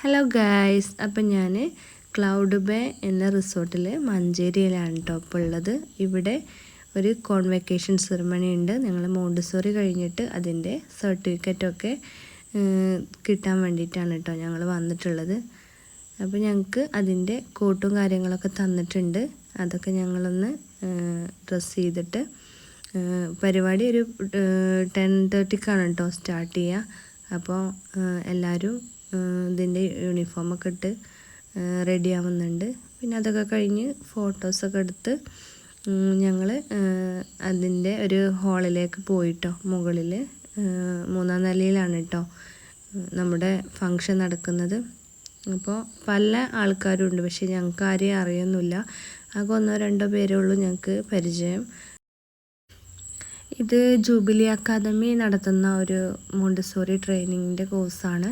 Hello guys അപ്പം ഞാൻ cloud bay എന്ന റിസോർട്ടിൽ മഞ്ചേരിയിലാണ് കേട്ടോ ഇപ്പോൾ ഉള്ളത്. ഇവിടെ ഒരു കോൺവെക്കേഷൻ സെറിമണി ഉണ്ട്. ഞങ്ങൾ മോണ്ടിസോറി കഴിഞ്ഞിട്ട് അതിന്റെ സർട്ടിഫിക്കറ്റൊക്കെ കിട്ടാൻ വേണ്ടിയിട്ടാണ് കേട്ടോ ഞങ്ങൾ വന്നിട്ടുള്ളത്. അപ്പോൾ ഞങ്ങൾക്ക് അതിന്റെ കോട്ടും കാര്യങ്ങളൊക്കെ തന്നിട്ടുണ്ട്. അതൊക്കെ ഞങ്ങളൊന്ന് ഡ്രസ്സ് ചെയ്തിട്ട് പരിപാടി ഒരു ടെൻ തേർട്ടിക്കാണ് കേട്ടോ സ്റ്റാർട്ട് ചെയ്യുക അപ്പോൾ എല്ലാവരും ഇതിന്റെ യൂണിഫോമൊക്കെ ഇട്ട് റെഡി ആവുന്നുണ്ട്. പിന്നെ അതൊക്കെ കഴിഞ്ഞ് ഫോട്ടോസൊക്കെ എടുത്ത് ഞങ്ങൾ അതിന്റെ ഒരു ഹാളിലേക്ക് പോയിട്ടോ. മുകളിൽ മൂന്നാം നിലയിലാണ് കേട്ടോ നമ്മുടെ ഫങ്ഷൻ നടക്കുന്നത്. അപ്പോൾ പല ആൾക്കാരും ഉണ്ട് പക്ഷേ ഞങ്ങൾക്ക് ആരെയും അറിയുന്നില്ല ആകെ ഒന്നോ രണ്ടോ പേരേ ഉള്ളൂ ഞങ്ങൾക്ക് പരിചയം. ഇത് ജൂബിലി അക്കാദമി നടത്തുന്ന ഒരു മോണ്ടിസോറി ട്രെയിനിങ്ങിന്റെ കോഴ്സാണ്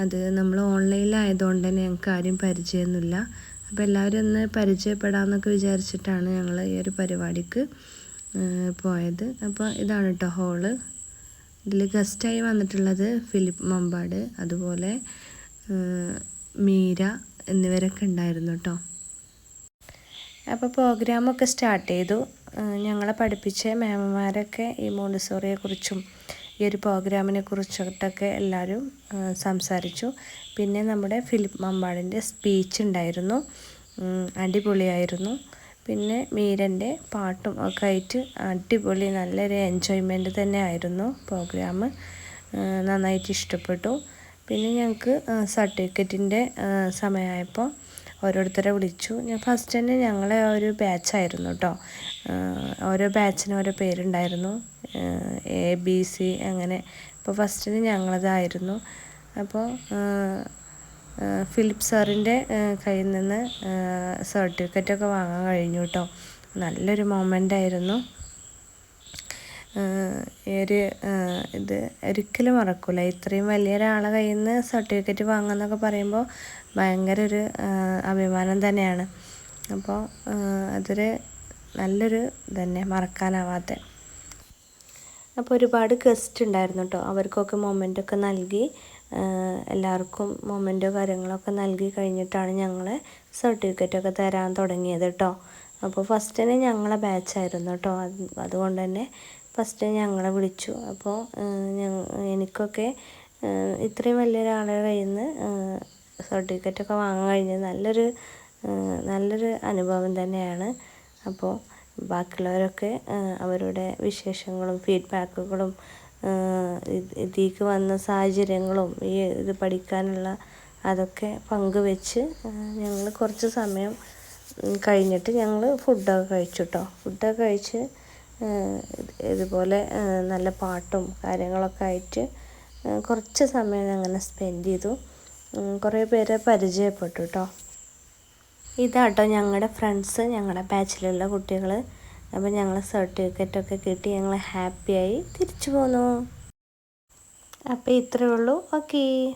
അത് നമ്മൾ ഓൺലൈനിലായതുകൊണ്ട് തന്നെ ഞങ്ങൾക്ക് ആരും പരിചയമൊന്നുമില്ല. അപ്പോൾ എല്ലാവരും ഒന്ന് പരിചയപ്പെടാമെന്നൊക്കെ വിചാരിച്ചിട്ടാണ് ഞങ്ങൾ ഈ ഒരു പരിപാടിക്ക് പോയത്. അപ്പോൾ ഇതാണ് കേട്ടോ ഹോൾ. ഇതിൽ ഗസ്റ്റായി വന്നിട്ടുള്ളത് ഫിലിപ്പ് മമ്പാട് അതുപോലെ മീര എന്നിവരൊക്കെ ഉണ്ടായിരുന്നു കേട്ടോ അപ്പോൾ പ്രോഗ്രാമൊക്കെ സ്റ്റാർട്ട് ചെയ്തു. ഞങ്ങളെ പഠിപ്പിച്ച മാമന്മാരൊക്കെ ഈ മോണ്ടിസോറിയെക്കുറിച്ചും ഈ ഒരു പ്രോഗ്രാമിനെ കുറിച്ചിട്ടൊക്കെ എല്ലാവരും സംസാരിച്ചു. പിന്നെ നമ്മുടെ ഫിലിപ്പ് മമ്പാടിന്റെ സ്പീച്ച് ഉണ്ടായിരുന്നു. അടിപൊളിയായിരുന്നു. പിന്നെ മീരന്റെ പാട്ടും ഒക്കെ ആയിട്ട് അടിപൊളി നല്ലൊരു എൻജോയ്മെന്റ് തന്നെ ആയിരുന്നു പ്രോഗ്രാം. നന്നായിട്ട് ഇഷ്ടപ്പെട്ടു. പിന്നെ ഞങ്ങൾക്ക് സർട്ടിഫിക്കറ്റിന്റെ സമയമായപ്പോൾ ഓരോരുത്തരെ വിളിച്ചു. ഞാൻ ഫസ്റ്റ് തന്നെ ഞങ്ങളെ ഒരു ബാച്ചായിരുന്നു കേട്ടോ ഓരോ ബാച്ചിന് ഓരോ പേരുണ്ടായിരുന്നു. എ ബി സി അങ്ങനെ. അപ്പോൾ ഫസ്റ്റിന് ഞങ്ങളതായിരുന്നു. അപ്പോൾ ഫിലിപ്പ് സാറിന്റെ കയ്യിൽ നിന്ന് സർട്ടിഫിക്കറ്റൊക്കെ വാങ്ങാൻ കഴിഞ്ഞു കേട്ടോ. നല്ലൊരു മൊമെന്റ് ആയിരുന്നു. ഒരു ഇത് ഒരിക്കലും മറക്കൂല. ഇത്രയും വലിയൊരാളെ കയ്യിൽ നിന്ന് സർട്ടിഫിക്കറ്റ് വാങ്ങുന്നൊക്കെ പറയുമ്പോൾ ഭയങ്കര ഒരു അഭിമാനം തന്നെയാണ്. അപ്പോൾ അതൊരു നല്ലൊരു തന്നെ മറക്കാനാവാത്ത. അപ്പോൾ ഒരുപാട് ഗസ്റ്റ് ഉണ്ടായിരുന്നു കേട്ടോ അവർക്കൊക്കെ മൊമെന്റൊക്കെ നൽകി. എല്ലാവർക്കും മൊമെന്റോ കാര്യങ്ങളൊക്കെ നൽകി കഴിഞ്ഞിട്ടാണ് ഞങ്ങൾ സർട്ടിഫിക്കറ്റൊക്കെ തരാൻ തുടങ്ങിയത് കേട്ടോ അപ്പോൾ ഫസ്റ്റ് തന്നെ ഞങ്ങളെ ബാച്ചായിരുന്നു കേട്ടോ അതുകൊണ്ട് തന്നെ ഫസ്റ്റ് ഞങ്ങളെ വിളിച്ചു. അപ്പോൾ എനിക്കൊക്കെ ഇത്രയും വലിയൊരാളുടെ കയ്യിൽ നിന്ന് സർട്ടിഫിക്കറ്റൊക്കെ വാങ്ങാൻ കഴിഞ്ഞത് നല്ലൊരു നല്ലൊരു അനുഭവം തന്നെയാണ്. അപ്പോൾ ബാക്കിയുള്ളവരൊക്കെ അവരുടെ വിശേഷങ്ങളും ഫീഡ്ബാക്കുകളും ഇതിലേക്ക് വന്ന സാഹചര്യങ്ങളും ഈ ഇത് പഠിക്കാനുള്ള അതൊക്കെ പങ്കുവെച്ച് ഞങ്ങൾ കുറച്ച് സമയം കഴിഞ്ഞിട്ട് ഞങ്ങൾ ഫുഡൊക്കെ കഴിച്ചു കേട്ടോ ഫുഡൊക്കെ കഴിച്ച് ഇതുപോലെ നല്ല പാട്ടും കാര്യങ്ങളൊക്കെ ആയിട്ട് കുറച്ച് സമയം അങ്ങനെ സ്പെൻഡ് ചെയ്തു. കുറേ പേരെ പരിചയപ്പെട്ടു കേട്ടോ ഇതാട്ടോ ഞങ്ങളുടെ ഫ്രണ്ട്സ് ഞങ്ങളുടെ ബാച്ചിലുള്ള കുട്ടികൾ അപ്പോൾ ഞങ്ങൾ സർട്ടിഫിക്കറ്റൊക്കെ കിട്ടി ഞങ്ങൾ ഹാപ്പിയായി തിരിച്ചു പോന്നു. അപ്പോൾ ഇത്രയേ ഉള്ളൂ. ഓക്കേ